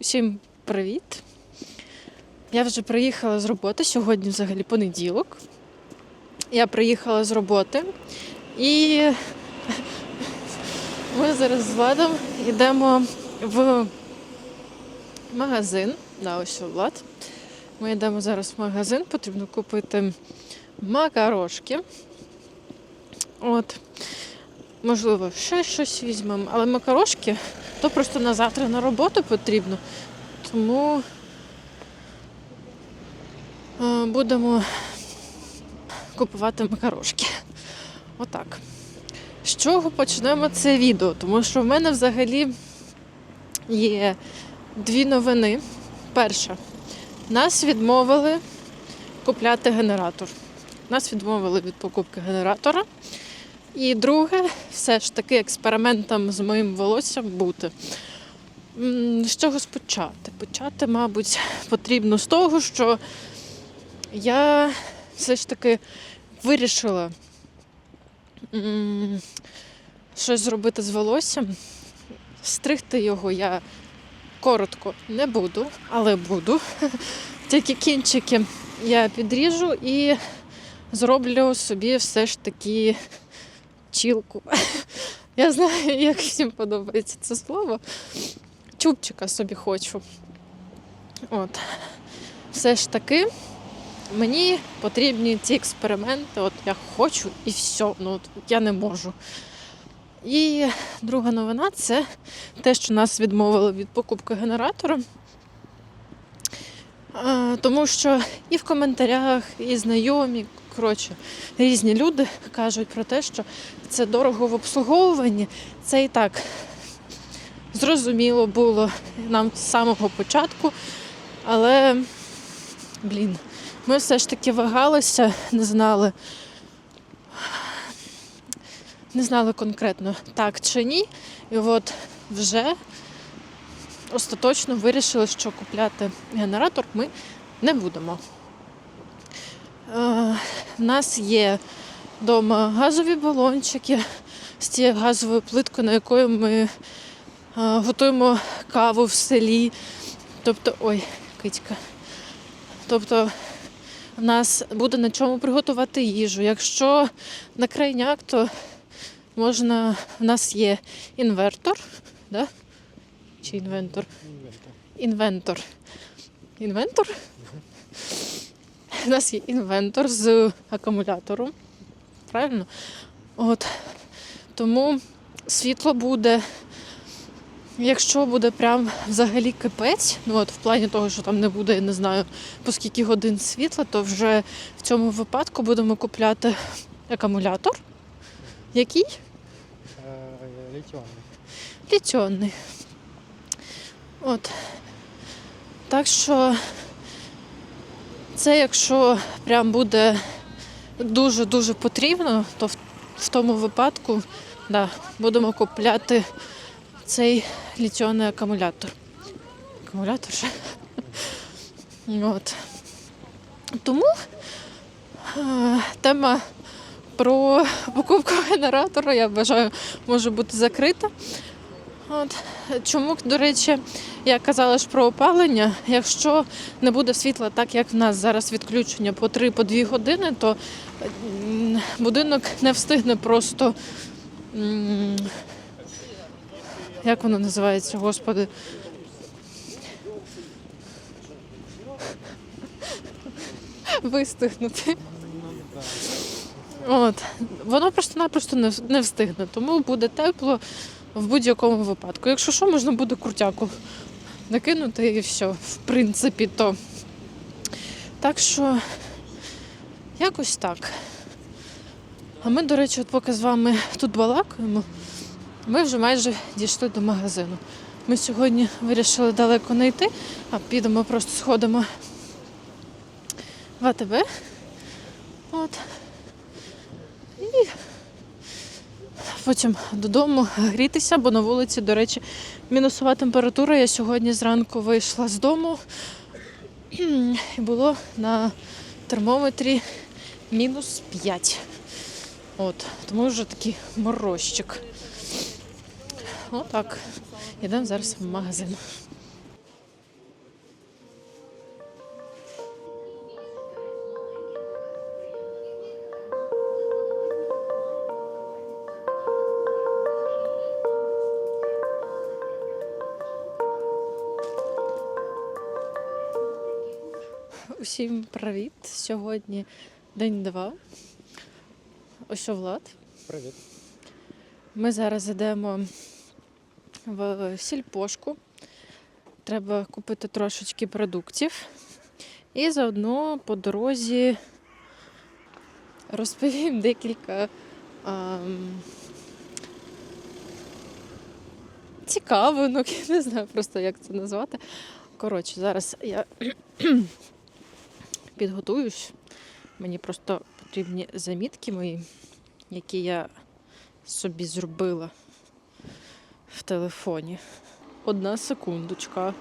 Всім привіт! Я вже приїхала з роботи. Сьогодні взагалі понеділок. Я приїхала з роботи і ми зараз з Владом йдемо в магазин. Да, ось Влад. Ми йдемо зараз в магазин, потрібно купити макарошки. От. Можливо, ще щось візьмемо, але макарошки то просто на завтра на роботу потрібно. Тому е, будемо купувати макарошки. Отак. З чого почнемо це відео? Тому що в мене взагалі є дві новини. Перша, нас відмовили купляти генератор. Нас відмовили від покупки генератора. І друге, все ж таки експериментом з моїм волоссям бути. З чого спочати? Почати, мабуть, потрібно з того, що я все ж таки вирішила щось зробити з волоссям. Стригти його я коротко не буду, але буду. Тільки кінчики я підріжу і зроблю собі все ж таки чілку. Я знаю, як всім подобається це слово. Чубчика собі хочу. От. Все ж таки, мені потрібні ці експерименти. От я хочу і все. Ну, от я не можу. І друга новина це те, що нас відмовили від покупки генератора. Тому що і в коментарях, і знайомі, коротше, різні люди кажуть про те, що це дорого в обслуговуванні. Це і так зрозуміло було нам з самого початку. Але, блін, ми все ж таки вагалися, не знали, не знали конкретно так чи ні. І от вже остаточно вирішили, що купляти генератор ми не будемо. Е, У нас є вдома газові балончики з цією газовою плиткою, на якою ми е, готуємо каву в селі. Тобто, ой, китька. Тобто в нас буде на чому приготувати їжу. Якщо на крайняк, то можна. У нас є інвертор, да? чи інвентор? Інвентор. Інвентор? У нас є інвентор з акумулятором. Правильно? От. Тому світло буде. Якщо буде прям взагалі кипець, ну от в плані того, що там не буде, я не знаю, по скільки годин світла, то вже в цьому випадку будемо купляти акумулятор. Який? Літіонний. літіонний. От. Так що це якщо прям буде дуже-дуже потрібно, то в, в тому випадку да, будемо купляти цей літіонний акумулятор. Акумулятор же. От. Тому е, тема про покупку генератора, я вважаю, може бути закрита. От. Чому, до речі, я казала ж про опалення. Якщо не буде світла, так як в нас зараз відключення по 3-2 години, то будинок не встигне просто. Як воно називається, господи? Вистигнути. От. Воно просто-напросто не, встигне, тому буде тепло в будь-якому випадку. Якщо що, можна буде крутяку накинути і все, в принципі, то. Так що якось так. А ми, до речі, от поки з вами тут балакаємо, ми вже майже дійшли до магазину. Ми сьогодні вирішили далеко не йти, а підемо просто сходимо в АТБ. От. І потім додому грітися, бо на вулиці, до речі, мінусова температура. Я сьогодні зранку вийшла з дому і було на термометрі мінус 5. От, тому вже такий морозчик. Отак. Йдемо зараз в магазин. Усім привіт! Сьогодні день два. Ось що Влад. Привіт. Ми зараз йдемо в сільпошку. Треба купити трошечки продуктів. І заодно по дорозі розповім декілька ам, цікавинок, я не знаю просто, як це назвати. Коротше, зараз я підготуюсь. Мені просто потрібні замітки мої, які я собі зробила в телефоні. Одна секундочка.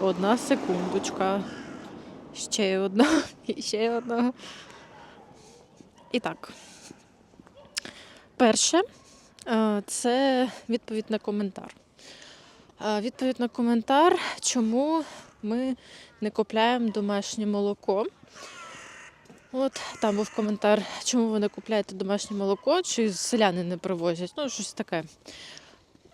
Одна секундочка. Ще одна. І ще одна. І так. Перше е, це відповідь на коментар. Е, Відповідь на коментар, чому ми не купляємо домашнє молоко. От там був коментар, чому ви не купляєте домашнє молоко, чи селяни не привозять. Ну, щось таке.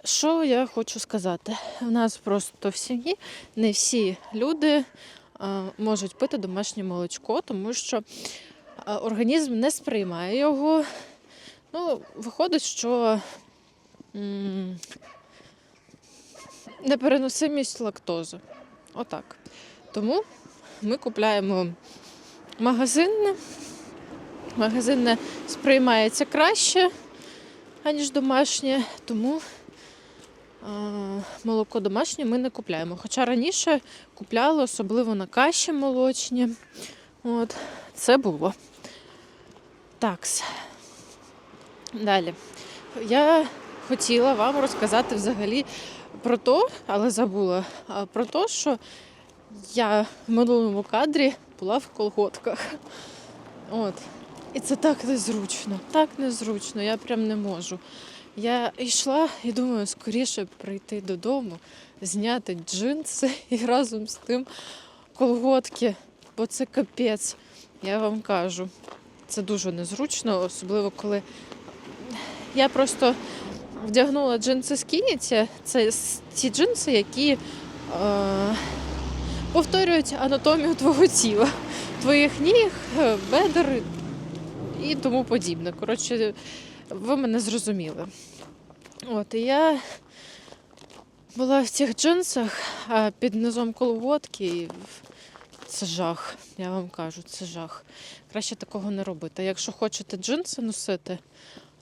Що я хочу сказати? У нас просто в сім'ї не всі люди а, можуть пити домашнє молочко, тому що а, організм не сприймає його. Ну, виходить, що непереносимість лактози. Отак. Тому ми купляємо магазинне. Магазинне сприймається краще, аніж домашнє, тому молоко домашнє ми не купляємо. Хоча раніше купляли, особливо на каші молочні. От, це було. Такс. Далі. Я хотіла вам розказати взагалі про то, але забула, про те, що я в минулому кадрі була в колготках. От. І це так незручно, так незручно, я прям не можу. Я йшла і думаю, скоріше прийти додому, зняти джинси і разом з тим колготки, бо це капець, я вам кажу. Це дуже незручно, особливо коли я просто вдягнула джинси скіні, це, це ті джинси, які е, повторюють анатомію твого тіла, твоїх ніг, е, бедер і тому подібне. Коротше, ви мене зрозуміли. От, і я була в цих джинсах, а під низом колготки. І це жах, я вам кажу, це жах. Краще такого не робити. Якщо хочете джинси носити,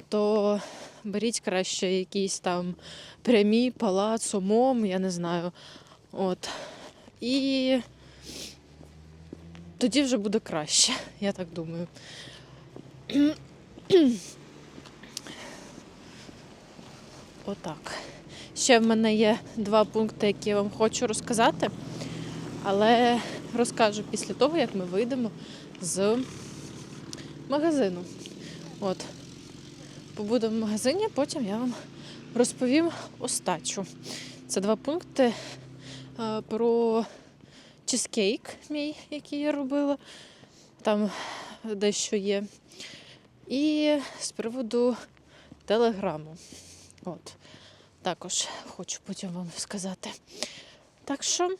то беріть краще якісь там прямі, палац, умом, я не знаю. От. І тоді вже буде краще, я так думаю. Отак. Ще в мене є два пункти, які я вам хочу розказати, але розкажу після того, як ми вийдемо з магазину. От. Побудемо в магазині, потім я вам розповім остачу. Це два пункти про чизкейк мій, який я робила. Там дещо є. І з приводу телеграму. От. Також хочу потім вам сказати. Так що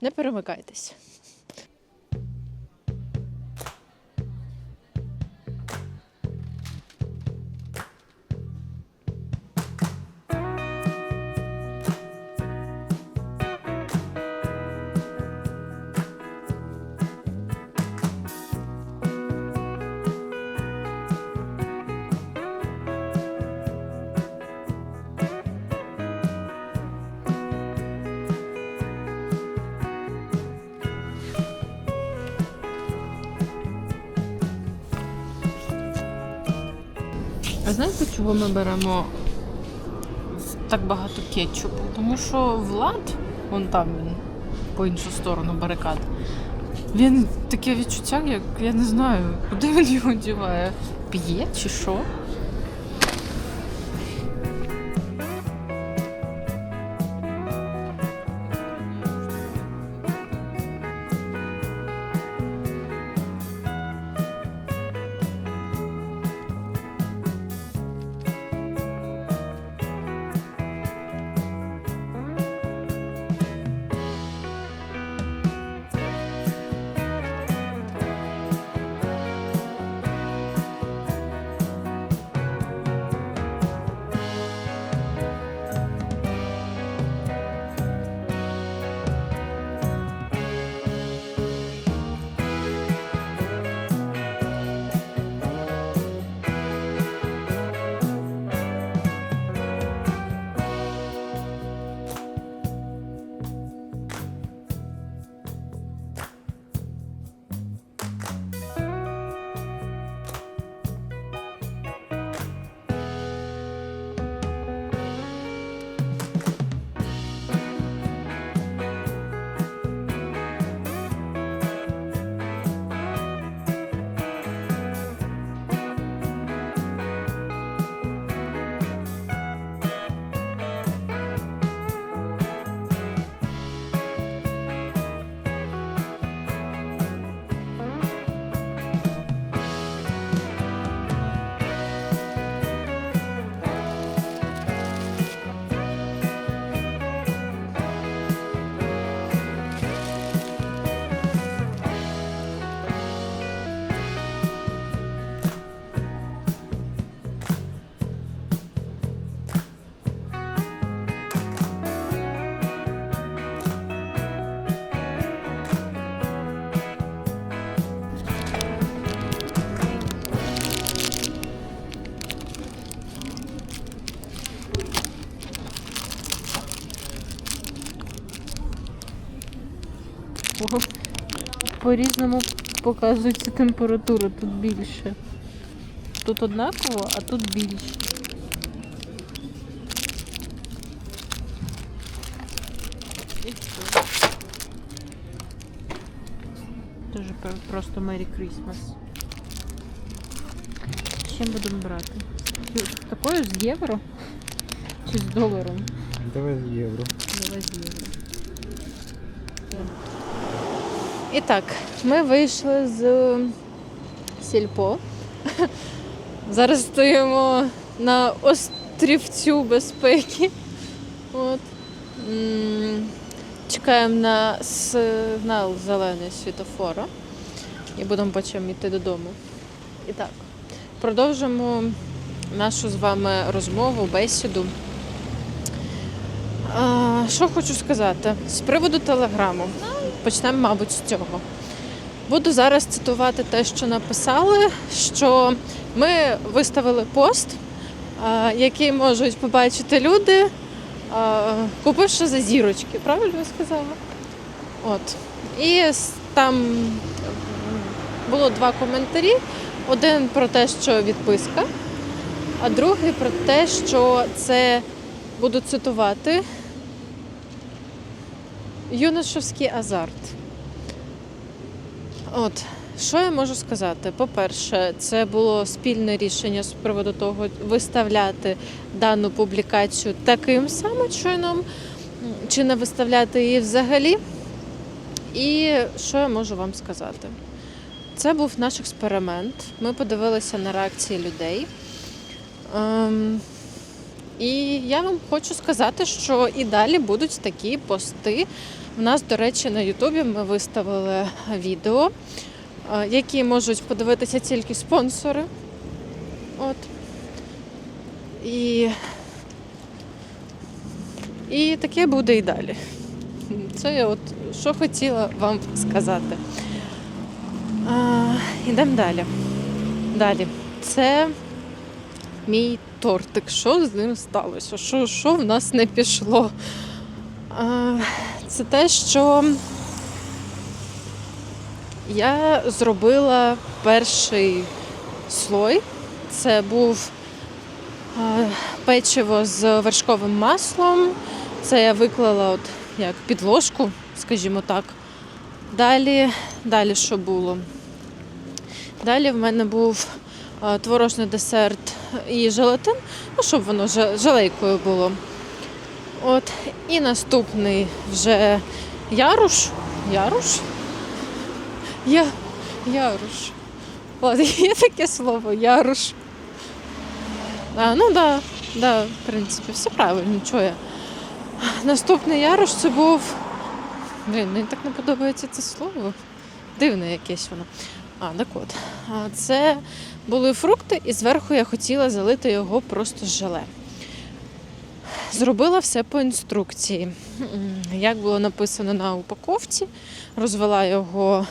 не перемикайтесь. Знаєте, чого ми беремо так багато кетчупу? Тому що Влад, вон там він по іншу сторону барикад, він таке відчуття, як я не знаю, куди він його діває. П'є чи що? По-різному показується температура, тут більше. Тут однаково, а тут більше. Дуже просто Merry Christmas. Чим будемо брати? Такою з євро? Чи з доларом? Давай з євро. Давай з євро. І так, ми вийшли з сільпо. Зараз стоїмо на острівцю безпеки. От. Чекаємо на сигнал зелений світофора і будемо потім йти додому. І так, продовжимо нашу з вами розмову, бесіду. А, що хочу сказати з приводу телеграму. Почнемо, мабуть, з цього. Буду зараз цитувати те, що написали, що ми виставили пост, який можуть побачити люди, купивши за зірочки. Правильно я сказала? От. І там було два коментарі. Один про те, що відписка, а другий про те, що це буду цитувати юношовський азарт. От, що я можу сказати? По-перше, це було спільне рішення з приводу того, виставляти дану публікацію таким самим чином, чи не виставляти її взагалі. І що я можу вам сказати? Це був наш експеримент. Ми подивилися на реакції людей. Ем, і я вам хочу сказати, що і далі будуть такі пости. У нас, до речі, на Ютубі ми виставили відео, е, які можуть подивитися тільки спонсори. От. І, і таке буде і далі. Це я от що хотіла вам сказати. Ідемо далі. Далі. Це мій тортик. Що з ним сталося? Що, що в нас не пішло? А, Це те, що я зробила перший слой. Це був печиво з вершковим маслом. Це я виклала от як підложку, скажімо так. Далі, далі що було? Далі в мене був творожний десерт і желатин, ну, щоб воно желейкою було. От. І наступний вже яруш. Яруш? Я... Яруш. Ладно, є таке слово яруш. А, ну да, да, в принципі, все правильно, чого я. Наступний яруш це був. Блін, мені так не подобається це слово. Дивне якесь воно. А, так от. Це були фрукти, і зверху я хотіла залити його просто з желе. Зробила все по інструкції. Як було написано на упаковці, розвела його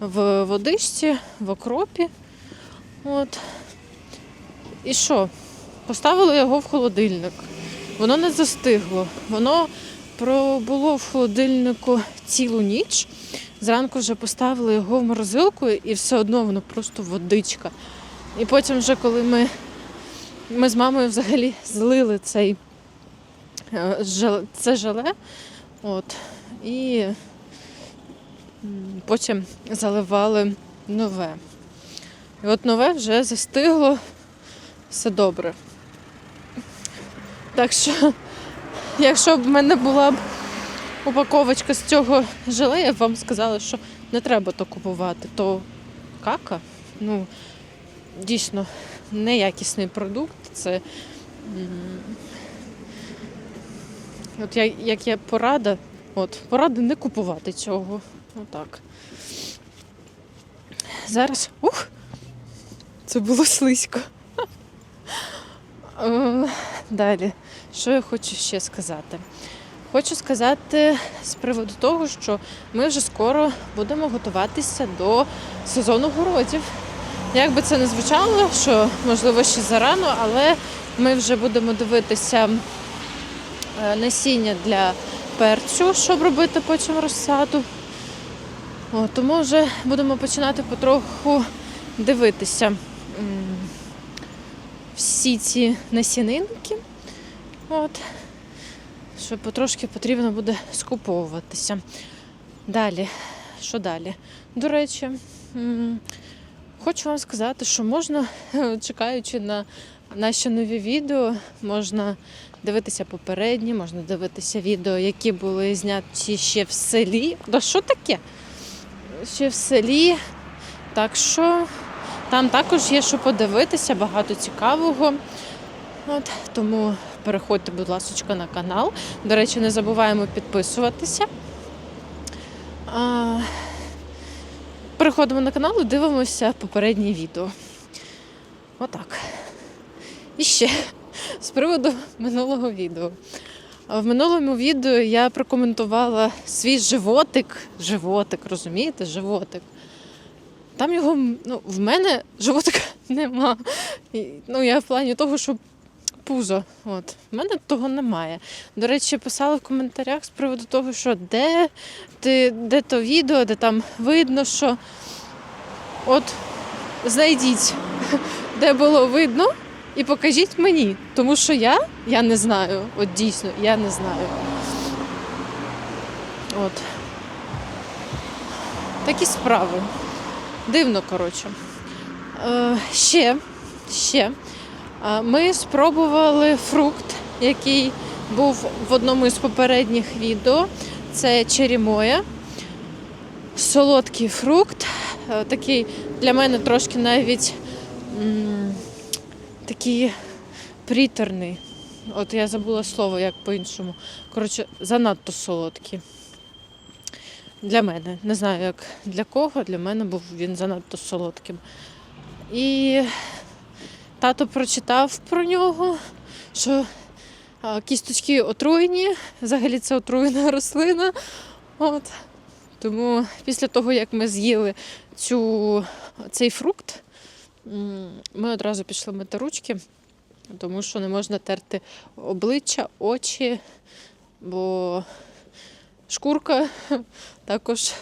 в водичці, в окропі. От. І що? Поставила його в холодильник. Воно не застигло. Воно пробуло в холодильнику цілу ніч. Зранку вже поставили його в морозилку, і все одно воно просто водичка. І потім, вже коли ми, ми з мамою взагалі злили цей це желе, от, і потім заливали нове. І от нове вже застигло, все добре. Так що, якщо б в мене була б упаковочка з цього желе, я б вам сказала, що не треба то купувати, то кака. Ну, дійсно, неякісний продукт. Це от я, як є порада, от, порада не купувати цього. Отак. Зараз. Ух! Це було слизько. Е, Далі, що я хочу ще сказати? Хочу сказати з приводу того, що ми вже скоро будемо готуватися до сезону городів. Як би це не звучало, що можливо ще зарано, але ми вже будемо дивитися насіння для перцю, щоб робити потім розсаду. О, тому вже будемо починати потроху дивитися всі ці насінинки. От. Що потрошки потрібно буде скуповуватися. Далі, що далі? До речі, хочу вам сказати, що можна, чекаючи на наші нові відео, можна дивитися попередні, можна дивитися відео, які були зняті ще в селі. Да що таке? Ще в селі. Так що там також є що подивитися, багато цікавого. От, тому переходьте, будь ласка, на канал. До речі, не забуваємо підписуватися. А, переходимо на канал і дивимося попереднє відео. Отак. І ще з приводу минулого відео. В минулому відео я прокоментувала свій животик. Животик, розумієте? Животик. Там його, ну, в мене животика нема. Ну, я в плані того, що пузо. От. В мене того немає. До речі, писали в коментарях з приводу того, що де, ти, де то відео, де там видно, що от знайдіть, де було видно, і покажіть мені. Тому що я, я не знаю. От дійсно, я не знаю. От. Такі справи. Дивно, коротше. Е, ще, ще. Е, Ми спробували фрукт, який був в одному із попередніх відео. Це черімоя. Солодкий фрукт. Е, Такий для мене трошки навіть м, такий приторний. От я забула слово, як по-іншому. Коротше, занадто солодкий. Для мене. Не знаю, як для кого, для мене був він занадто солодким. І тато прочитав про нього, що кісточки отруєні, взагалі це отруєна рослина. От. Тому після того, як ми з'їли цю, цей фрукт, ми одразу пішли мити ручки, тому що не можна терти обличчя, очі, бо шкурка також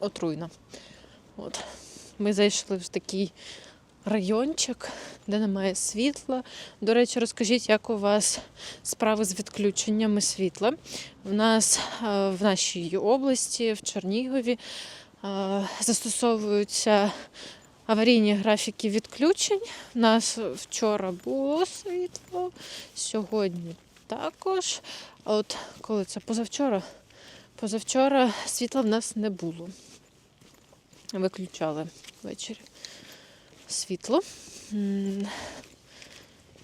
отруйна. От. Ми зайшли в такий райончик, де немає світла. До речі, розкажіть, як у вас справи з відключеннями світла. В нас е, в нашій області, в Чернігові, застосовуються аварійні графіки відключень. У нас вчора було світло, сьогодні також. А от коли це позавчора? Позавчора світла в нас не було. Виключали ввечері світло.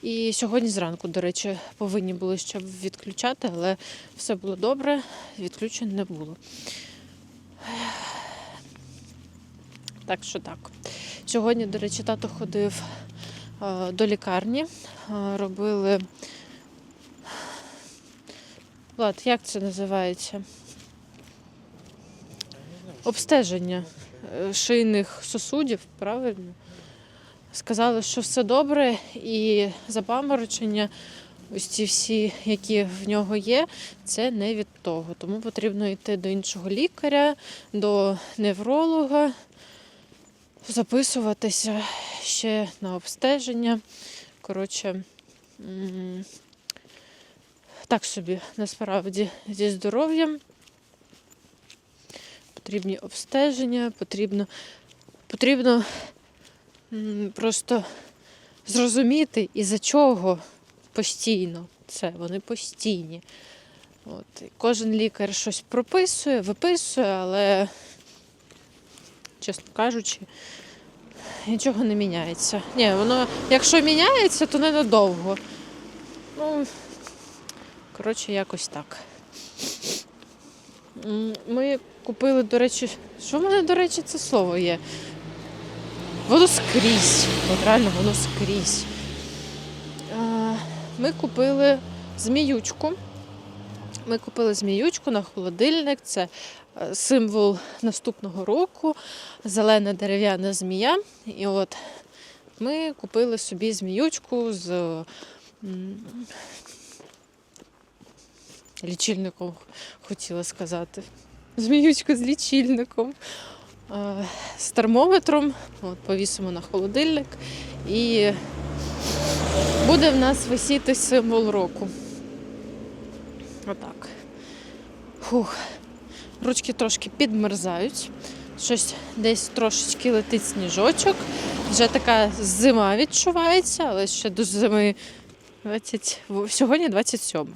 І сьогодні зранку, до речі, повинні були ще відключати, але все було добре, відключень не було. Так що так. Сьогодні, до речі, тато ходив е, до лікарні, е, робили. Влад, як це називається? Обстеження е, шийних сосудів, правильно? Сказали, що все добре, і запаморочення, ось ці всі, які в нього є, це не від того. Тому потрібно йти до іншого лікаря, до невролога, записуватися ще на обстеження. Коротше, так собі насправді зі здоров'ям. Потрібні обстеження, потрібно, потрібно просто зрозуміти, із-за чого постійно це, вони постійні. От. Кожен лікар щось прописує, виписує, але, чесно кажучи, нічого не міняється. Ні, воно, якщо міняється, то ненадовго. Ну, коротше, якось так. Ми купили, до речі, що в мене, до речі, це слово є? Воно скрізь. От реально воно скрізь. Ми купили зміючку. Ми купили зміючку на холодильник. Це символ наступного року. Зелена дерев'яна змія. І от ми купили собі зміючку з лічильником, хотіла сказати. зміючку з лічильником, е, з термометром. От, повісимо на холодильник. І буде в нас висіти символ року. Отак. Фух. Ручки трошки підмерзають. Щось десь трошечки летить сніжочок. Вже така зима відчувається, але ще до зими 20... сьогодні 27.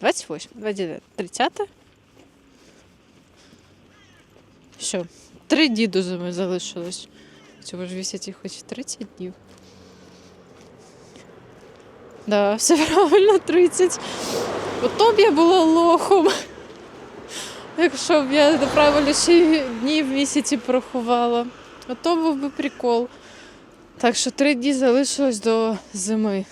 28, 29, 30. Що? Три дні до зими залишилось. Цього ж вісять хоч 30 днів. Да, все правильно, 30. Ото б я була лохом. Якщо б я правильно ще дні в місяці порахувала. Ото був би прикол. Так що три дні залишилось до зими.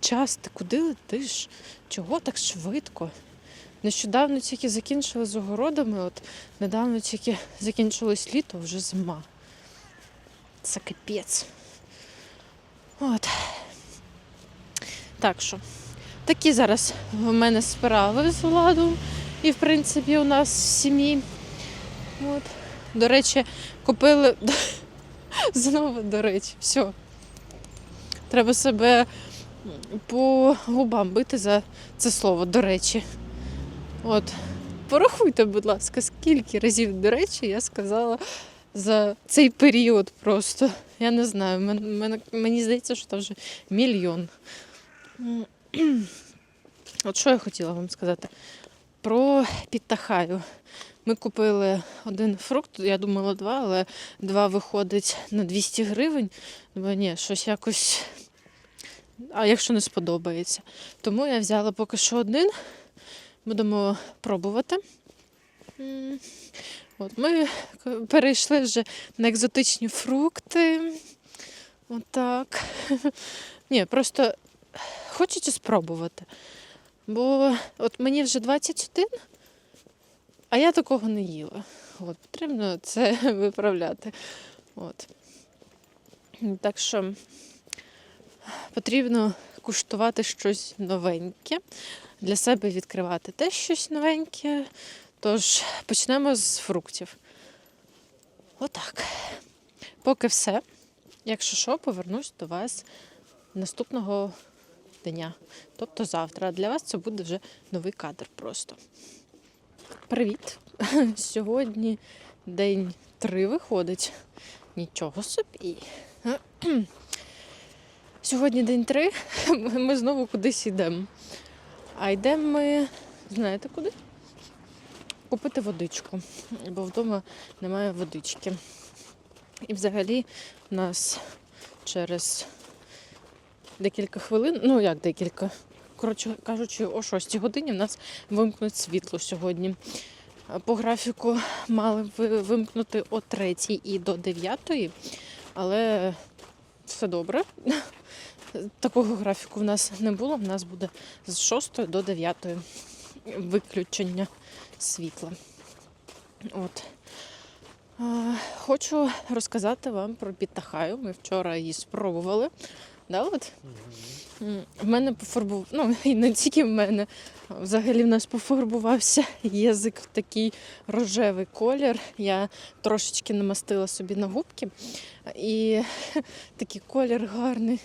Час, ти куди летиш? Чого так швидко? Нещодавно тільки закінчили з огородами, от недавно тільки закінчилось літо, вже зима. Це капець. От. Так що, такі зараз в мене справи з владом. І, в принципі, у нас в сім'ї. От. До речі, купили знову, до речі, все. Треба себе по губам бити за це слово, до речі. От. Порахуйте, будь ласка, скільки разів, до речі, я сказала за цей період просто. Я не знаю, мен- мен- мені здається, що це вже мільйон. От що я хотіла вам сказати? Про підтахаю. Ми купили один фрукт, я думала два, але два виходить на 200 гривень. Думаю, ні, щось якось. А якщо не сподобається. Тому я взяла поки що один. Будемо пробувати. От, ми перейшли вже на екзотичні фрукти. Отак. Ні, просто хочеться спробувати. Бо от мені вже 21, а я такого не їла. От, потрібно це виправляти. От. Так що потрібно куштувати щось новеньке, для себе відкривати теж щось новеньке. Тож почнемо з фруктів. Отак. Поки все. Якщо що, повернусь до вас наступного дня, тобто завтра. Для вас це буде вже новий кадр просто. Привіт! Сьогодні день три виходить. Нічого собі. Сьогодні день три. Ми знову кудись йдемо. А йдемо ми, знаєте куди? Купити водичку, бо вдома немає водички. І взагалі у нас через декілька хвилин, ну як декілька, коротше кажучи, о 6 годині в нас вимкнуть світло сьогодні. По графіку мали вимкнути о 3 і до 9, але все добре. Такого графіку в нас не було. В нас буде з 6 до 9 виключення світла. От. Хочу розказати вам про пітахаю. Ми вчора її спробували. Да, от? М, В мене пофарбував, ну і не тільки в мене. Взагалі в нас пофарбувався язик в такий рожевий колір. Я трошечки намастила собі на губки. І такий колір гарний.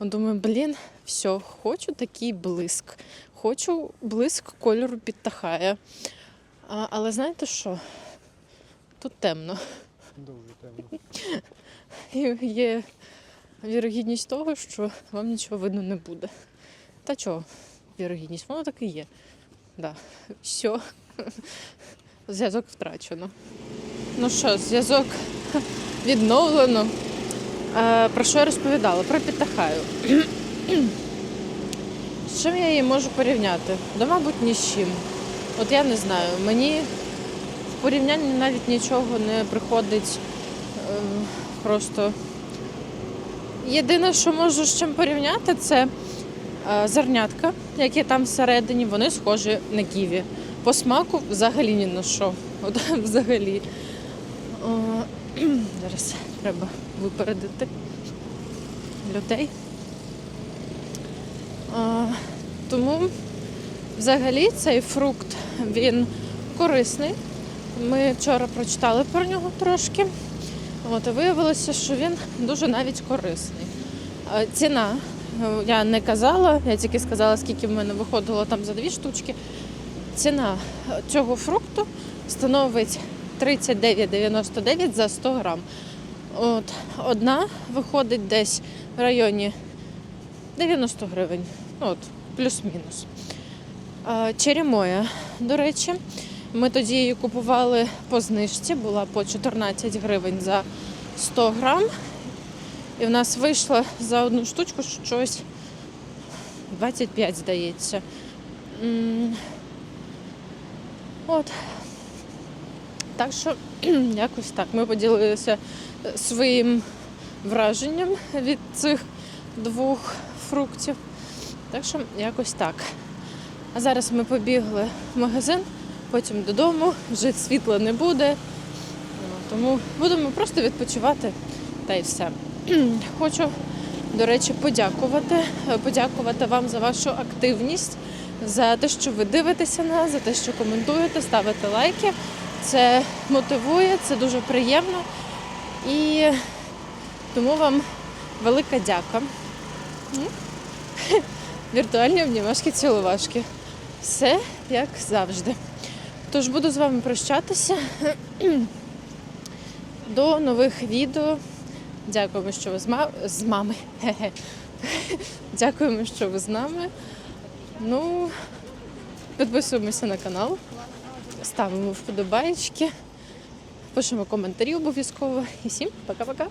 Думаю, блін, все, хочу такий блиск. Хочу блиск кольору підтахає. А, але знаєте що? Тут темно. Дуже темно. Є вірогідність того, що вам нічого видно не буде. Та чого? Вірогідність, воно так і є. Да. Все. Зв'язок втрачено. Ну що, зв'язок відновлено. Е, про що я розповідала? Про Пітахаю. З чим я її можу порівняти? Да, мабуть, ні з чим. От я не знаю. Мені в порівнянні навіть нічого не приходить е, просто. Єдине, що можу з чим порівняти, це е, зернятка, які там всередині, вони схожі на ківі. По смаку взагалі ні на що. От взагалі. О, зараз треба випередити людей. А, тому Взагалі цей фрукт він корисний. Ми вчора прочитали про нього трошки. От, і виявилося, що він дуже навіть корисний. Е, Ціна, е, я не казала, я тільки сказала, скільки в мене виходило там за дві штучки. Ціна е, цього фрукту становить 39,99 за 100 грам. От, одна виходить десь в районі 90 гривень. От, плюс-мінус. Черемоя, до речі, ми тоді її купували по знижці, була по 14 гривень за 100 грам. І в нас вийшло за одну штучку щось 25, здається. От. Так що якось так. Ми поділилися е, своїм враженням від цих двох фруктів. Так що якось так. А зараз ми побігли в магазин, потім додому, вже світла не буде. Тому будемо просто відпочивати та й все. Хочу, до речі, подякувати. Е, Подякувати вам за вашу активність, за те, що ви дивитеся нас, за те, що коментуєте, ставите лайки. Це мотивує, це дуже приємно. І тому вам велика дяка. Віртуальні обнімашки цілувашки. Все як завжди. Тож буду з вами прощатися. До нових відео. Дякуємо, що ви з, ма... з мами. Дякуємо, що ви з нами. Ну, підписуємося на канал, ставимо вподобайки, пишемо коментарі обов'язково. І всім пока-пока.